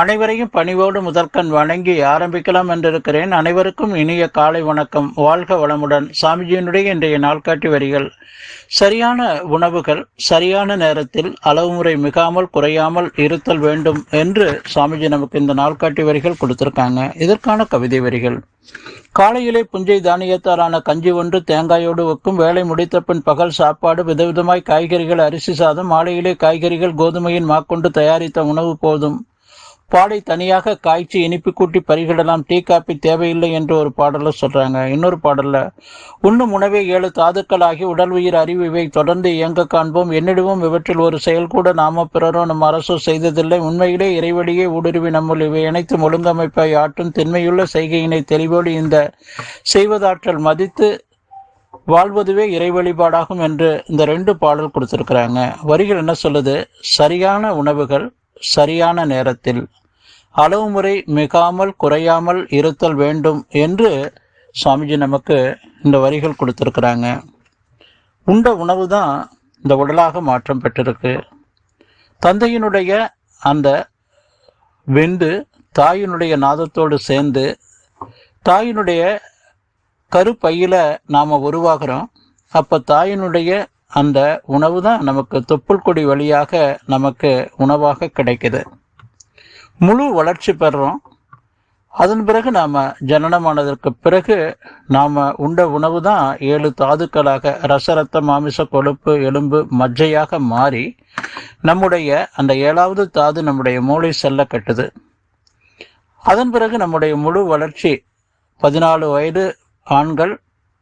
அனைவரையும் பணிவோடு முதற்கண் வணங்கி ஆரம்பிக்கலாம் என்றிருக்கிறேன். அனைவருக்கும் இனிய காலை வணக்கம். வாழ்க வளமுடன். சாமிஜியினுடைய இன்றைய நாள்காட்டி வரிகள். சரியான உணவுகள் சரியான நேரத்தில் அளவு முறை மிகாமல் குறையாமல் இருத்தல் வேண்டும் என்று சாமிஜி நமக்கு இந்த நாள்காட்டி வரிகள் கொடுத்திருக்காங்க. இதற்கான கவிதை வரிகள். காலையிலே புஞ்சை தானியத்தாரான கஞ்சி ஒன்று தேங்காயோடு வைக்கும் வேலை முடித்த பின் பகல் சாப்பாடு விதவிதமாய் காய்கறிகள் அரிசி சாதம் மாலையிலே காய்கறிகள் கோதுமையின் மாக்கொண்டு தயாரித்த உணவு போதும். பாடை தனியாக காய்ச்சி இனிப்பு கூட்டி பரிகிடலாம். டீ காப்பி தேவையில்லை என்று ஒரு பாடலில் சொல்கிறாங்க இன்னொரு பாடலில் உண்ணும் உணவே ஏழு தாதுக்களாகி உடல் உயிர் அறிவு இவை. தொடர்ந்து இயங்க காண்போம். என்னிடமும் இவற்றில் ஒரு செயல் கூட நாம பிறரோ நம் அரசோ செய்ததில்லை. உண்மையிலே இறைவழியே ஊடுருவி நம்முள் இவை அனைத்தும் ஒழுங்கமைப்பாய் ஆற்றும். திண்மையுள்ள செய்கையினை தெளிவோடு இந்த செய்வதாற்றல் மதித்து வாழ்வதுவே இறை வழிபாடாகும் என்று இந்த ரெண்டு பாடல் கொடுத்துருக்குறாங்க. வரிகள் என்ன சொல்லுது? சரியான உணவுகள் சரியான நேரத்தில் அளவு முறை மிகாமல் குறையாமல் இருத்தல் வேண்டும் என்று சுவாமிஜி நமக்கு இந்த வரிகள் கொடுத்துருக்குறாங்க. உண்ட உணவு தான் இந்த உடலாக மாற்றம் பெற்றிருக்கு. தந்தையினுடைய அந்த வெந்து தாயினுடைய நாதத்தோடு சேர்ந்து தாயினுடைய கருப்பையில் நாம் உருவாகிறோம். அப்போ தாயினுடைய அந்த உணவு தான் நமக்கு தொப்புள் கொடி வழியாக நமக்கு உணவாக கிடைக்குது. முழு வளர்ச்சி பெறுறோம். அதன் பிறகு நாம் ஜனனமானதற்கு பிறகு நாம் உண்ட உணவு தான் ஏழு தாதுக்களாக ரசரத்த மாமிச கொழுப்பு எலும்பு மஜ்ஜையாக மாறி நம்முடைய அந்த ஏழாவது தாது நம்முடைய மூளை செல்ல கட்டுது. அதன் பிறகு நம்முடைய முழு வளர்ச்சி பதினாலு வயது ஆண்கள்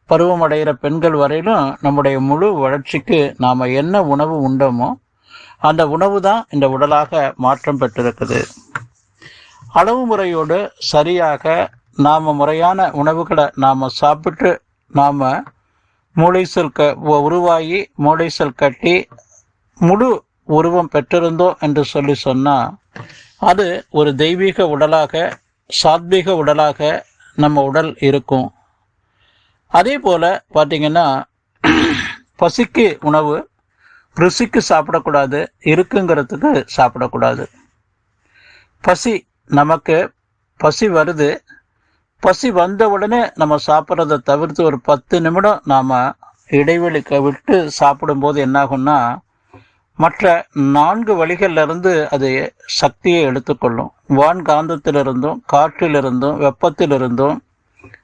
பருவமடைகிற பெண்கள் வரையிலும் நம்முடைய முழு வளர்ச்சிக்கு நாம் என்ன உணவு உண்டோமோ அந்த உணவு தான் இந்த உடலாக மாற்றம் பெற்றிருக்குது. அளவு முறையோடு சரியாக நாம் முறையான உணவுகளை நாம் சாப்பிட்டு நாம் மூளை செல் க உருவாகி மூளை செல் கட்டி முழு உருவம் பெற்றிருந்தோம் என்று சொல்லி சொன்னால் அது ஒரு தெய்வீக உடலாக சாத்வீக உடலாக நம்ம உடல் இருக்கும். அதே போல் பார்த்திங்கன்னா பசிக்கு உணவு ருசிக்கு சாப்பிடக்கூடாது இருக்குங்கிறதுக்கு சாப்பிடக்கூடாது. பசி நமக்கு பசி வருது. பசி வந்த உடனே நம்ம சாப்பிட்றத தவிர்த்து ஒரு பத்து நிமிடம் நாம் இடைவெளி விட்டு சாப்பிடும்போது என்னாகும்னா மற்ற நான்கு வழிகளிலிருந்து அது சக்தியை எடுத்துக்கொள்ளும். வான்காந்தத்திலிருந்தும் காற்றிலிருந்தும் வெப்பத்திலிருந்தும்.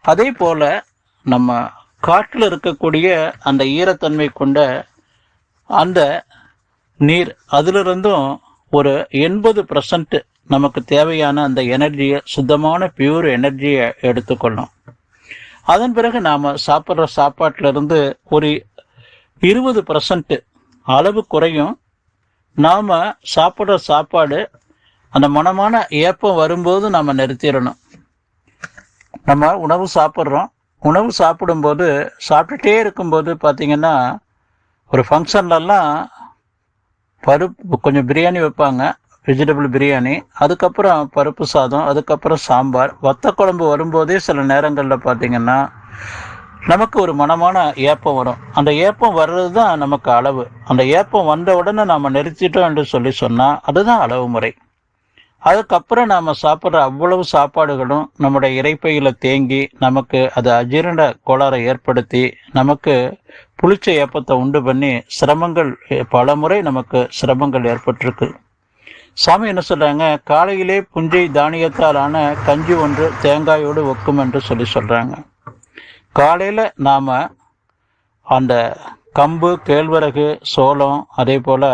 அதே போல் நம்ம காற்றில் இருக்கக்கூடிய அந்த ஈரத்தன்மை கொண்ட அந்த நீர் அதிலிருந்தும் ஒரு எண்பது பர்சன்ட் நமக்கு தேவையான அந்த எனர்ஜியை சுத்தமான பியூர் எனர்ஜியை எடுத்துக்கொள்ளும். அதன் பிறகு நாம் சாப்பிட்ற சாப்பாட்டிலிருந்து ஒரு இருபது பர்சன்ட் அளவு குறையும். நாம் சாப்பிட்ற சாப்பாடு அந்த மனமான ஏப்பம் வரும்போது நாம் நிறுத்திடணும். நம்ம உணவு சாப்பிட்றோம். உணவு சாப்பிடும்போது சாப்பிட்டுட்டே இருக்கும்போது பார்த்திங்கன்னா ஒரு ஃபங்க்ஷன்லலாம் பருப்பு கொஞ்சம் பிரியாணி வைப்பாங்க. வெஜிடபிள் பிரியாணி அதுக்கப்புறம் பருப்பு சாதம் அதுக்கப்புறம் சாம்பார். வத்த குழம்பு வரும்போதே சில நேரங்களில் பார்த்தீங்கன்னா நமக்கு ஒரு மனமான ஏப்பம் வரும். அந்த ஏப்பம் வர்றது தான் நமக்கு அளவு. அந்த ஏப்பம் வந்த உடனே நாம் நிறுத்திட்டோம் என்று சொல்லி சொன்னால் அதுதான் அளவு முறை. அதுக்கப்புறம் நாம் சாப்பிட்ற அவ்வளவு சாப்பாடுகளும் நம்முடைய இறைப்பையில் தேங்கி நமக்கு அது அஜீரண கோளாறை ஏற்படுத்தி நமக்கு புளிச்ச ஏப்பத்தை உண்டு பண்ணி சிரமங்கள் பல முறை நமக்கு சிரமங்கள் ஏற்பட்டிருக்கு. சாமி என்ன சொல்கிறாங்க காலையிலே புஞ்சை தானியத்தாலான கஞ்சி ஒன்று தேங்காயோடு ஒக்கும் என்று சொல்லி சொல்கிறாங்க காலையில் நாம் அந்த கம்பு கேழ்வரகு சோளம் அதே போல்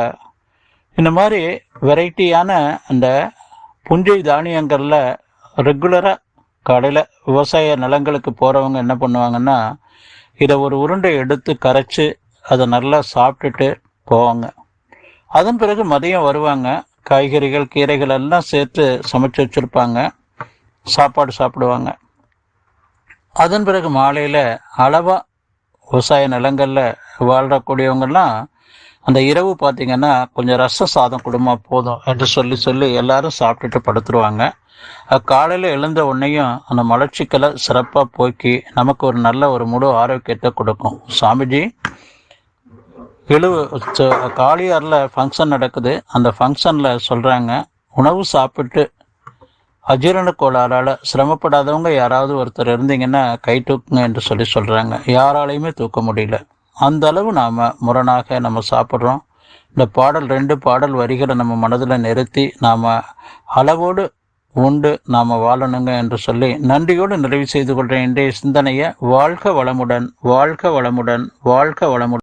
இந்த மாதிரி வெரைட்டியான அந்த புஞ்சை தானியங்களில் ரெகுலராக காலையில் விவசாய நிலங்களுக்கு போகிறவங்க என்ன பண்ணுவாங்கன்னா இதை ஒரு உருண்டை எடுத்து கரைச்சி அதை நல்லா சாப்பிட்டுட்டு போவாங்க. அதன் பிறகு மதியம் வருவாங்க. காய்கறிகள் கீரைகள் எல்லாம் சேர்த்து சமைச்சு வச்சுருப்பாங்க. சாப்பாடு சாப்பிடுவாங்க. அதன் பிறகு மாலையில் அளவாக விவசாய நிலங்களில் வாழ்றக்கூடியவங்கெல்லாம் அந்த இரவு பார்த்தீங்கன்னா கொஞ்சம் ரச சாதம் கொடுமா போதும் என்று சொல்லி சொல்லி எல்லாரும் சாப்பிட்டுட்டு படுத்துருவாங்க. காலையில் எழுந்த உடனேயும் அந்த மலர்ச்சிக்கலை சிறப்பாக போக்கி நமக்கு ஒரு நல்ல ஒரு முழு ஆரோக்கியத்தை கொடுக்கும். சாமிஜி இழுவு காளியாரில் ஃபங்க்ஷன் நடக்குது. அந்த ஃபங்க்ஷனில் சொல்கிறாங்க உணவு சாப்பிட்டு அஜீரண கோளாறால் சிரமப்படாதவங்க யாராவது ஒருத்தர் இருந்தீங்கன்னா கை தூக்குங்க என்று சொல்லி சொல்கிறாங்க யாராலையுமே தூக்க முடியல. அந்த அளவு நாம் முரணாக நம்ம சாப்பிட்றோம். இந்த பாடல் ரெண்டு பாடல் வரிகளை நம்ம மனதில் நிறுத்தி நாம் அளவோடு உண்டு நாம் வாழணுங்க என்று சொல்லி நன்றியோடு நிறைவு செய்து கொள்கிற இன்றைய சிந்தனையை வாழ்க வளமுடன் வாழ்க வளமுடன் வாழ்க வளமுடன்